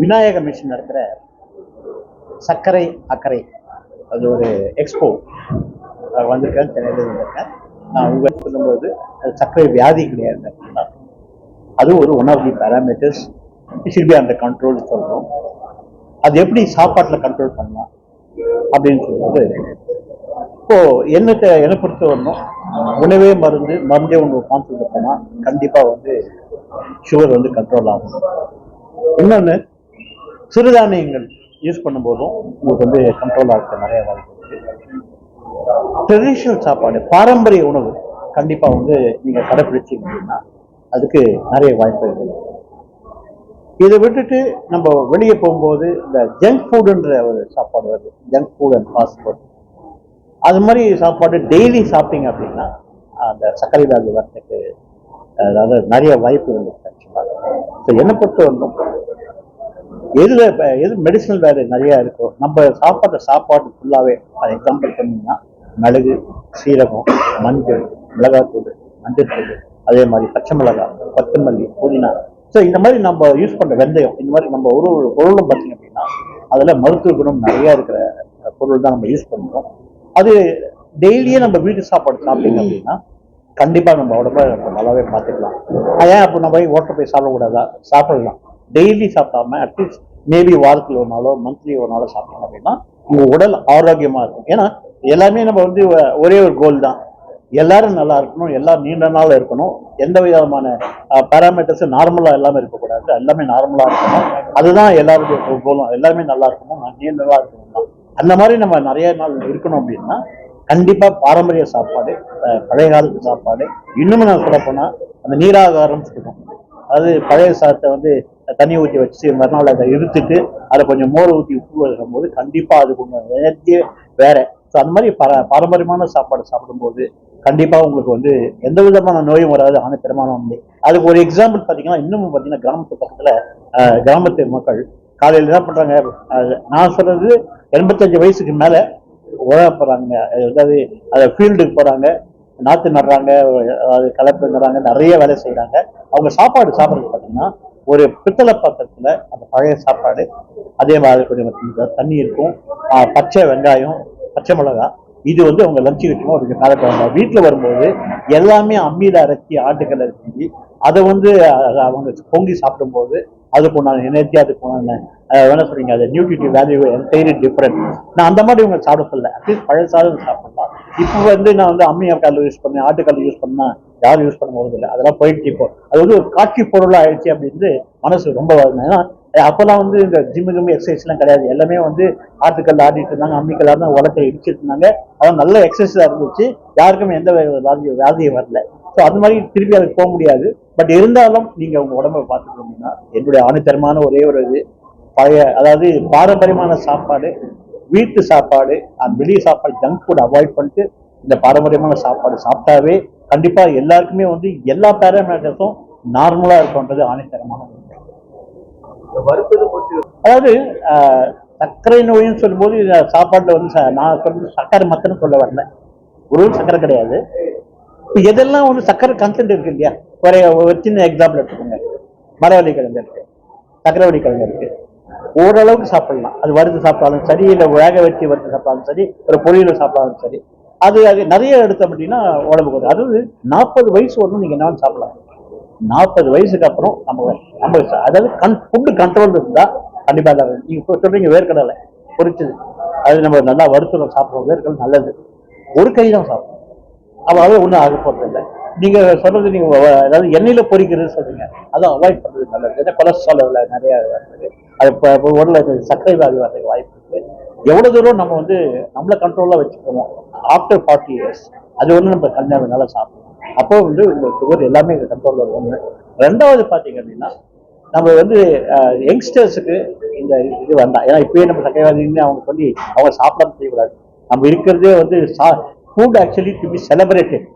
Vinayaka mission நடத்துகிற சர்க்கரை அக்கறை. அது ஒரு எக்ஸ்போ வந்திருக்கேன் சென்னையில் வந்திருக்கேன் நான் உங்கள் சொல்லும்போது அது சர்க்கரை வியாதி கிடையாது. அது ஒரு one of the parameters should be அந்த கண்ட்ரோல் சொல்கிறோம் அது எப்படி சாப்பாட்டில் கண்ட்ரோல் பண்ணலாம் அப்படின்னு சொல்லும்போது இப்போ என்னத்தை என்னை பொறுத்த வரணும் உணவே மருந்து மருந்தே ஒன்று கான்செப்ட் போனால் கண்டிப்பாக வந்து சுகர் வந்து கண்ட்ரோல் ஆகும். இன்னொன்று சிறுதானியங்கள் யூஸ் பண்ணும்போதும் உங்களுக்கு வந்து கண்ட்ரோல் ஆகிறது நிறைய வாய்ப்பு ட்ரெடிஷ்னல் சாப்பாடு பாரம்பரிய உணவு கண்டிப்பாக வந்து நீங்கள் கடைப்பிடிச்சிங்க அப்படின்னா அதுக்கு நிறைய வாய்ப்பு இருக்குது இதை விட்டுட்டு நம்ம வெளியே போகும்போது இந்த ஜங்க் ஃபுட்டுன்ற ஒரு சாப்பாடு வருது. Junk food and fast food அது மாதிரி சாப்பாடு டெய்லி சாப்பிட்டீங்க அப்படின்னா அந்த சர்க்கரை வியாதி வரத்துக்கு அதாவது நிறைய வாய்ப்புகள் இருக்கு ஆக்சுவலாக ஸோ என்னை பொறுத்த வரணும் எதுல இப்ப எது மெடிசனல் வேல்யூ நிறைய இருக்கோ நம்ம சாப்பாடுற சாப்பாடு ஃபுல்லாகவே அதை எக்ஸாம்பிள் பண்ணிங்கன்னா மிளகு சீரகம் மஞ்சள் மிளகாத்தூள் மஞ்சள்தூள் அதே மாதிரி பச்சை மிளகாய் கொத்தமல்லி புதினா. ஸோ இந்த மாதிரி நம்ம யூஸ் பண்ணுற வெந்தயம் இந்த மாதிரி நம்ம ஒரு ஒரு பொருளும் பார்த்தீங்க அப்படின்னா அதில் மருத்துவ குணம் நிறைய இருக்கிற பொருள் தான் நம்ம யூஸ் பண்ணுறோம் அது டெய்லியே நம்ம வீட்டு சாப்பாடு சாப்பிட்டீங்க அப்படின்னா கண்டிப்பாக நம்ம உடம்ப நல்லாவே பார்த்துக்கலாம். ஏன் அப்போ நம்ம போய் ஹோட்டல் போய் சாப்பிடக்கூடாதா? சாப்பிடலாம். டெய்லி சாப்பிடாம அட்லீஸ்ட் மேபி வாரத்தில் ஒரு நாளோ மந்த்லி ஒரு நாளோ சாப்பிட்டோம் அப்படின்னா உங்க உடல் ஆரோக்கியமா இருக்கும். ஏன்னா எல்லாமே நம்ம வந்து ஒரே ஒரு கோல் தான். எல்லாரும் நல்லா இருக்கணும் எல்லாம் நீண்ட நாள் இருக்கணும். எந்த விதமான பேராமீட்டர்ஸ் நார்மலா எல்லாமே இருக்கக்கூடாது. எல்லாமே நார்மலா இருக்கணும். அதுதான் எல்லாருடைய கோலும் எல்லாருமே நல்லா இருக்கணும் நான் நீண்ட நாளா இருக்கணும் தான். அந்த மாதிரி நம்ம நிறைய நாள் இருக்கணும் அப்படின்னா கண்டிப்பா பாரம்பரிய சாப்பாடு பழைய காலத்து சாப்பாடு. இன்னும் நான் சொல்ல போனா அந்த நீராகாரம் சொல்லுவோம். அது பழைய சாதத்தை வந்து தண்ணி ஊற்றி வச்சு மறுநாள் அதை இழுத்துட்டு அதை கொஞ்சம் மோர் ஊற்றி உப்பு வைக்கும் போது கண்டிப்பாக அது கொஞ்சம் எனர்ஜியே வேற. ஸோ அந்த மாதிரி பார பாரம்பரியமான சாப்பாடு சாப்பிடும்போது கண்டிப்பாக உங்களுக்கு வந்து எந்த விதமான நோயும் வராது ஆணைத்தரமான ஒன்று அதுக்கு ஒரு எக்ஸாம்பிள் பார்த்தீங்கன்னா இன்னமும் பார்த்தீங்கன்னா கிராமத்து பக்கத்தில் கிராமத்து மக்கள் காலையில் என்ன பண்ணுறாங்க நான் சொல்கிறது எண்பத்தஞ்சு வயசுக்கு மேலே உழ போறாங்க. அதாவது அதை ஃபீல்டுக்கு போகிறாங்க நாற்று நடுறாங்க அது கலப்பு நடுறாங்க நிறைய வேலை செய்கிறாங்க அவங்க சாப்பாடு சாப்பிட்றது பார்த்தீங்கன்னா ஒரு பித்தளை பாத்திரத்தில் அந்த பழைய சாப்பாடு அதே மாதிரி கொஞ்சம் தண்ணி இருக்கும். பச்சை வெங்காயம் பச்சை மிளகா இது வந்து அவங்க லஞ்சு வச்சுமோ ஒரு காலக்கிறாங்க வீட்டில் வரும்போது எல்லாமே அம்மியில் அரைச்சி ஆட்டுக்கல்ல செஞ்சு அதை வந்து அவங்க பொங்கி சாப்பிடும்போது அதுக்கு உண்டான எனர்ஜி அதுக்கு உண்டான அஹ், என்ன சொல்றீங்க அது நியூட்ரிட்டிவ் வேல்யூ என்டையர்லி டிஃப்ரெண்ட் நான் அந்த மாதிரி இவங்க சாப்பிட சொல்ல அட்லீஸ்ட் பழைய சாதம் சாப்பிடலாம். இப்போ வந்து நான் வந்து அம்மியா கல் யூஸ் பண்ணேன் ஆட்டுக்கல் யூஸ் பண்ணா யாரும் யூஸ் பண்ண போகிறது இல்லை அதெல்லாம் போயிடுச்சு இப்போ. அது வந்து ஒரு காட்சி பொருளாக ஆயிடுச்சு அப்படின்னு மனசு ரொம்ப ஏன்னா அப்போல்லாம் வந்து இந்த ஜிம்மு கிம்மு எக்ஸசைஸ்லாம் கிடையாது. எல்லாமே வந்து ஆட்டுக்கல் ஆடிட்டு இருந்தாங்க அம்மிக்கல் தான் உலகத்தை இடிச்சிட்டு இருந்தாங்க. அதான் நல்ல எக்ஸசைஸாக இருந்துச்சு. யாருக்குமே எந்த வியாதி வியாதியும் வரல. ஸோ அது மாதிரி திருப்பி அதுக்கு போக முடியாது. பட் இருந்தாலும் நீங்கள் உங்கள் உடம்ப பார்த்துக்கணும் அப்படின்னா என்னுடைய ஆணித்தரமான ஒரே ஒரு இது பழைய அதாவது பாரம்பரியமான சாப்பாடு வீட்டு சாப்பாடு அந்த வெளியே சாப்பாடு ஜங்க் ஃபுட் அவாய்ட் பண்ணிட்டு இந்த பாரம்பரியமான சாப்பாடு சாப்பிட்டாவே கண்டிப்பாக எல்லாருக்குமே வந்து எல்லா பேராமீட்டர்ஸும் நார்மலாக இருக்கும்ன்றது ஆணித்தரமான அதாவது ஆஹ், சர்க்கரை நோயின்னு சொல்லும்போது சாப்பாட்டில் சாப்பாட்டுல வந்து ச- நான் சொல்றது சர்க்கரை மத்தன்னு சொல்ல வரல. ஒரு சர்க்கரை கிடையாது. எதெல்லாம் வந்து சர்க்கரை கன்சென்ட் இருக்கு இல்லையா? ஒரு ஒரு சின்ன எக்ஸாம்பிள் எடுத்துக்கோங்க. மரவள்ளி கிழங்கு இருக்கு. சக்கரவள்ளி கிழங்கு இருக்கு. ஓரளவுக்கு சாப்பிடலாம். அது வறுத்து சாப்பிட்டாலும் சரி இல்லை வேக வச்சு வறுத்து சாப்பிட்டாலும் சரி ஒரு பொரியல் சாப்பிட்டாலும் சரி. அது அது நிறைய எடுத்தோம் அப்படின்னா உடம்புக்கு வரும். அதாவது நாற்பது வயசு வரணும் நீங்க என்ன சாப்பிடலாம். நாற்பது வயசுக்கு அப்புறம் நம்ம நம்ம அதாவது கண் ஃபுட்டு கண்ட்ரோல் இருந்தால் கண்டிப்பாக தான் நீங்கள் இப்போ வேர்க்கடலை பொரிச்சது. அது நம்ம நல்லா வருத்தம் சாப்பிடுறோம். வேர்க்கடலை நல்லது. ஒரு கை தான் சாப்பிடும் அது ஒன்றும் ஆக போறது இல்லை. நீங்கள் சொல்றது அதாவது எண்ணெயில் பொறிக்கிறது சொல்கிறீங்க அதை அவாய்ட் பண்ணுறது நல்லது. ஏன்னா கொலஸ்ட்ரால் நிறையா நிறைய வருது அது இப்போ உடலில் சர்க்கரை வியாதி வரதுக்கு வாய்ப்பு இருக்குது எவ்வளோ தூரம் நம்ம வந்து நம்மளை கண்ட்ரோலாக வச்சுக்கணும்? ஆஃப்டர் ஃபார்ட்டி இயர்ஸ் அது ஒன்று நம்ம கல்யாணம் நல்லா சாப்பிடணும். அப்போ வந்து இந்த சுகர் எல்லாமே கண்ட்ரோல் வரும் ஒண்ணு. ரெண்டாவது பாத்தீங்க அப்படின்னா நம்ம வந்து யங்ஸ்டர்ஸுக்கு இந்த இது வேண்டாம். ஏன்னா இப்பயே நம்ம சக்கைவாதின்னு அவங்க சொல்லி அவங்க சாப்பிடாம செய்யக்கூடாது. நம்ம இருக்கிறதே வந்து food actually to be celebrated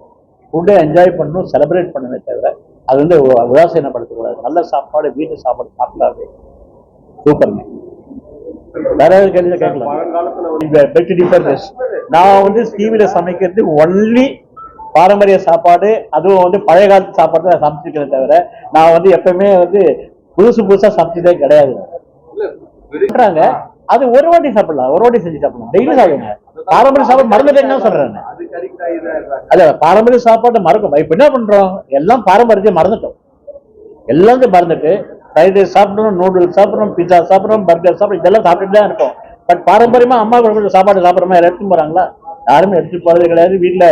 ஃபுட்டை என்ஜாய் பண்ணணும் செலிப்ரேட் பண்ணவே தவிர அது வந்து உதாசீனப்படுத்தக்கூடாது. நல்ல சாப்பாடு வீட்டு சாப்பாடு சாப்பிட்டாவே சூப்பர்ங்க. வேற கேள்வி கேட்கலாம்? பெட் டிஃபரன்ஸ் நான் வந்து டிவியில சமைக்கிறது ஒன்லி பாரம்பரிய சாப்பாடு அதுவும் வந்து பழைய காலத்து சாப்பாடு தான் சமைச்சிருக்கிறேன் தவிர நான் வந்து எப்பவுமே வந்து புதுசு புதுசா சமைச்சதே கிடையாது. பண்றாங்க அது ஒரு வாட்டி சாப்பிடலாம் ஒரு வாட்டி செஞ்சு சாப்பிடலாம். டெய்லி சாப்பிடுங்க. பாரம்பரிய சாப்பாடு சொல்றேன் நான். அது கறிக்காய் அத பாரம்பரிய சாப்பாட்டை மறக்கும். இப்ப என்ன பண்றோம்? எல்லாம் பாரம்பரியத்தை மறந்துட்டோம். எல்லாத்தையும் மறந்துட்டு ஃப்ரைட் ரைஸ் சாப்பிடுறோம் நூடுல்ஸ் சாப்பிடுறோம் பிஸா சாப்பிடுறோம் பர்கர் சாப்பிடுறோம் இதெல்லாம் சாப்பிட்டுட்டு தான் இருக்கோம். பட் பாரம்பரியமா அம்மா கொடுக்குற சாப்பாடு சாப்பிட்ற மாதிரி எடுத்துட்டு போறாங்களா? யாருமே எடுத்துட்டு போறது கிடையாது. வீட்டுல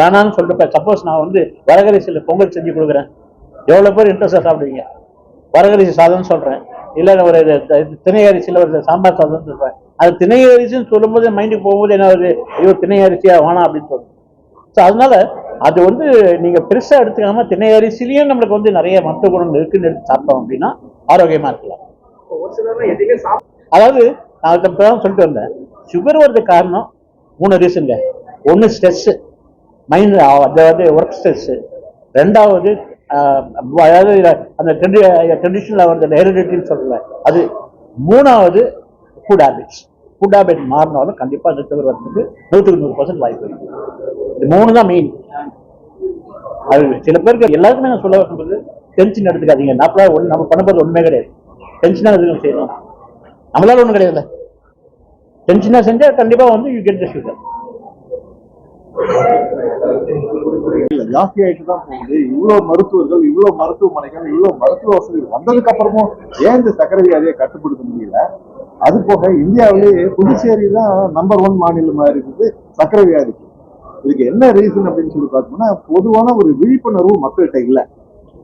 வேணாம்னு சொல்லிட்டு சப்போஸ் நான் வந்து வரகரிசியில் பொங்கல் செஞ்சு கொடுக்குறேன். எவ்வளவு பேர் இன்ட்ரெஸ்டா சாப்பிடுவீங்க? வரகரிசி சாதம்னு சொல்றேன். இல்ல ஒரு திணை அரிசியில ஒரு சாம்பார் சாதம்னு சொல்றேன். அது திணை அரிசின்னு சொல்லும்போது மைண்டுக்கு போகும்போது என்ன ஒரு ஐயோ திணை அரிசியா வேணாம் அப்படின்னு தோணும். ஸோ அதனால அது வந்து நீங்க பெருசா எடுத்துக்காம திணை அரிசிலையும் நம்மளுக்கு வந்து நிறைய மருத்துவ குணங்கள் இருக்குன்னு எடுத்து சாப்பிட்டோம் அப்படின்னா ஆரோக்கியமா இருக்கலாம். அதாவது நான் சொல்லிட்டு வந்தேன். சுகர் வர்றதுக்கு காரணம் மூணு ரீசன்ங்க ஒன்று ஸ்ட்ரெஸ் மைண்ட் அதாவது ஒர்க் ஸ்ட்ரெஸ் ரெண்டாவது அதாவது அந்த ட்ரெடிஷனல் வந்து ஹெரிடிட்டின்னு சொல்லல அது மூணாவது ஃபுட் ஹேபிட்ஸ் ஃபுட் ஹேபிட் மாறினாலும் கண்டிப்பாக இந்த சுகர் வரதுக்கு நூற்றுக்கு நூறு பர்சன்ட் வாய்ப்பு இருக்கு. இது மூணு தான் மெயின் அது சில பேருக்கு எல்லாருக்குமே நான் சொல்ல வரும்போது டென்ஷன் எடுத்துக்காதீங்க. நம்மளால் ஒன்று நம்ம பண்ண போகிறது ஒன்றுமே கிடையாது. டென்ஷனாக எதுவும் செய்யணும். நம்மளால ஒன்றும் கிடையாது டென்ஷனாக செஞ்சால் கண்டிப்பாக வந்து யூ கெட் த சுகர் இல்ல ஜாஸ்தி ஆயிட்டு தான் போகுது. இவ்வளவு மருத்துவர்கள் இவ்வளவு மருத்துவமனைகள் இவ்வளவு மருத்துவ வசதிகள் வந்ததுக்கு அப்புறமும் ஏன் இந்த சக்கரை வியாதியை கட்டுப்படுத்த முடியல? அது போக இந்தியாவிலேயே புதுச்சேரி தான் நம்பர் ஒன் மாநிலமா இருக்குது சக்கரை வியாதிக்கு இதுக்கு என்ன ரீசன் அப்படின்னு சொல்லி பார்த்தோம்னா பொதுவான ஒரு விழிப்புணர்வு மக்கள்கிட்ட இல்லை.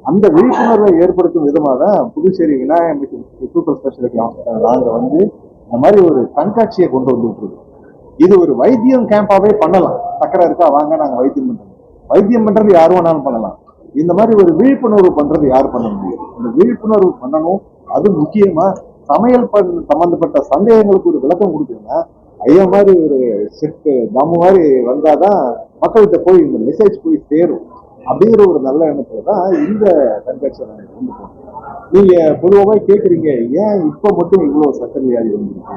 அந்த விழிப்புணர்வை ஏற்படுத்தும் விதமாக தான் Puducherry Vinayagar super speciality hospital நாங்கள் வந்து இந்த மாதிரி ஒரு கண்காட்சியை கொண்டு வந்துட்டு இருக்கோம் இது ஒரு வைத்தியம் கேம்பாவே பண்ணலாம். சக்கரை இருக்கா வாங்க நாங்க வைத்தியம் பண்றோம். வைத்தியம் பண்றது யார் வேணாலும் பண்ணலாம். இந்த மாதிரி ஒரு விழிப்புணர்வு பண்றது யார் பண்ண முடியும்? இந்த விழிப்புணர்வு பண்ணணும் அது முக்கியமா சமையல் பண் சம்பந்தப்பட்ட சந்தேகங்களுக்கு ஒரு விளக்கம் கொடுக்கணும்னா ஐயா மாதிரி ஒரு செட்டு நம்ம மாதிரி வந்தாதான் மக்கள்கிட்ட போய் இந்த மெசேஜ் போய் சேரும். அப்படிங்கிற ஒரு நல்ல எண்ணத்துல தான் இந்த கண்காட்சியை நாங்கள் கொண்டு போனோம் நீங்க பொதுவாக கேக்குறீங்க ஏன் இப்ப மட்டும் இவ்வளவு சக்கரை வியாதி வந்துருக்கு?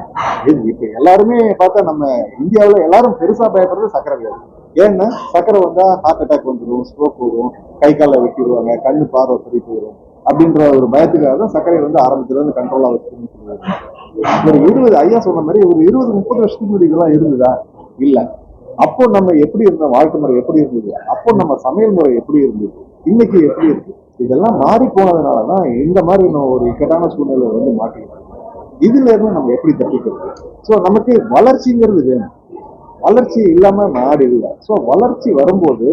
இப்ப எல்லாருமே பார்த்தா நம்ம இந்தியாவில எல்லாரும் பெருசா பயப்படுறது சக்கரை வியாதி. ஏன்னா சக்கரை வந்தா ஹார்ட் அட்டாக் வந்துடும் ஸ்ட்ரோக் வரும் கை காலை வெட்டிடுவாங்க கண்ணு பார்வை சரி போயிடும் அப்படின்ற ஒரு பயத்துக்காக தான் சர்க்கரை வந்து ஆரம்பத்துல இருந்து கண்ட்ரோலா வச்சுக்கணும்னு சொல்லுவாங்க ஒரு இருபது ஐயா சொன்ன மாதிரி ஒரு இருபது முப்பது வருஷத்துக்கு முன்னாடி இதெல்லாம் இருந்ததா? இல்ல. அப்போ நம்ம எப்படி இருந்தோம்? வாழ்க்கை முறை எப்படி இருந்தது? அப்போ நம்ம சமையல் முறை எப்படி இருந்தது? இன்னைக்கு எப்படி இருக்கு? இதெல்லாம் மாறி போனதுனால தான் இந்த மாதிரி நம்ம ஒரு இக்கட்டான சூழ்நிலை வந்து மாட்டிக்கிறோம் இதுல இருந்து நம்ம எப்படி தப்பிக்கிறது? ஸோ நமக்கு வளர்ச்சிங்கிறது வேணும். வளர்ச்சி இல்லாம நாடு இல்லை. ஸோ வளர்ச்சி வரும்போது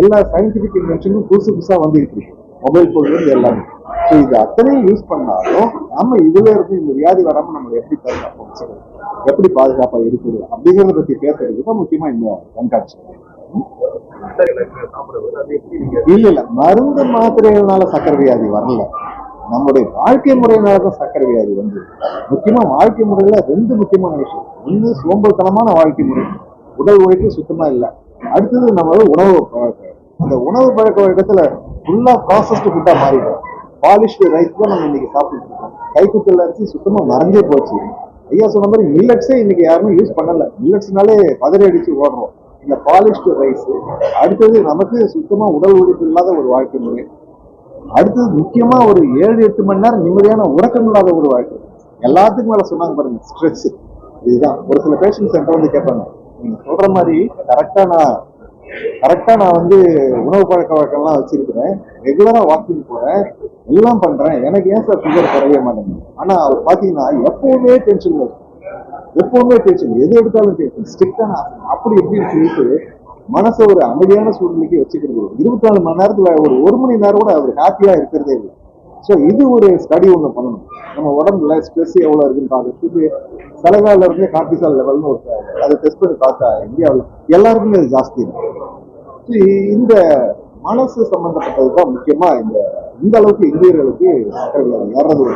எல்லா சயின்டிபிக் இன்வென்ஷனும் புதுசு புதுசாக வந்துகிட்டு இருக்கு. மொபைல் போன்லேருந்து எல்லாமே. ஸோ இது அத்தனையும் யூஸ் பண்ணாலும் நம்ம இதுல இருந்து இந்த வியாதி வராமல் நம்ம எப்படி பாதுகாப்பு எப்படி பாதுகாப்பாக இருக்குது அப்படிங்கிறத பத்தி பேசுறதுக்கு தான் முக்கியமா இந்த கண்காட்சி. இல்ல இல்ல மருந்து மாத்திரைகள்னால சக்கரை வியாதி வரல. நம்முடைய வாழ்க்கை முறையினால தான் சக்கரை வியாதி வந்து முக்கியமா வாழ்க்கை முறையில ரெண்டு முக்கியமான விஷயம். ஒண்ணு சோம்பல்தனமான வாழ்க்கை முறை. உடல் உழைப்பு சுத்தமா இல்லை. அடுத்தது நம்ம உணவு பழக்கம். அந்த உணவு பழக்க வழக்கத்துல ஃபுல்லா ப்ராசஸ்டு ஃபுட்டா மாறிடும் பாலிஷ்டு ரைஸ் தான் நம்ம இன்னைக்கு சாப்பிட்டு இருக்கோம். கைக்குத்தல் அரிசி சுத்தமா மறந்தே போச்சு. ஐயா சொன்ன மாதிரி மில்லட்ஸே இன்னைக்கு யாருமே யூஸ் பண்ணல. மில்லட்ஸ்னாலே பதறி அடிச்சு ஓடுறோம். இந்த பாலிஷ்டு ரைஸ் அடுத்தது நமக்கு சுத்தமாக உடல் உழைப்பு இல்லாத ஒரு வாழ்க்கை முறை. அடுத்தது முக்கியமா ஒரு ஏழு எட்டு மணி நேரம் நிம்மதியான உறக்கம் இல்லாத ஒரு வாழ்க்கை. எல்லாத்துக்கும் மேல சொன்னாங்க பாருங்க ஸ்ட்ரெஸ் இதுதான். ஒரு சில பேஷண்ட்ஸ் என்கிட்ட வந்து கேட்பாங்க நீங்கள் சொல்ற மாதிரி கரெக்டாக நான் கரெக்டா நான் வந்து உணவு பழக்க வழக்கம்லாம் வச்சிருக்கிறேன். ரெகுலரா வாக்கிங் போகிறேன் எல்லாம் பண்றேன். எனக்கு ஏன் சார் சுகர் குறைய மாட்டேங்குது? ஆனால் அவர் பார்த்தீங்கன்னா எப்பவுமே டென்ஷன் வரும் எப்பவுமே டென்ஷன் எது எடுத்தாலும் டென்ஷன் ஸ்ட்ரிக்டான அப்படி எப்படின்னு சொல்லிட்டு மனசை ஒரு அமைதியான சூழ்நிலைக்கு வச்சுக்கிறது. இருபத்தி நாலு மணி நேரத்துல ஒரு ஒரு மணி நேரம் கூட அவர் ஹாப்பியா இருக்கிறதே இல்லை. ஸோ இது ஒரு ஸ்டடி ஒன்று பண்ணணும். நம்ம உடம்புல ஸ்ட்ரெஸ் எவ்வளோ இருக்குன்னு பார்க்கறதுக்கு சலகால இருந்து கார்டிசால் லெவல்னு ஒரு அதை டெஸ்ட் பண்ணி பார்த்தா இந்தியாவில் எல்லாருக்குமே அது ஜாஸ்தி இருக்கு இந்த மனசு சம்பந்தப்பட்டது தான் முக்கியமா இந்த இந்த அளவுக்கு இந்தியர்களுக்கு சக்கரை ஏறது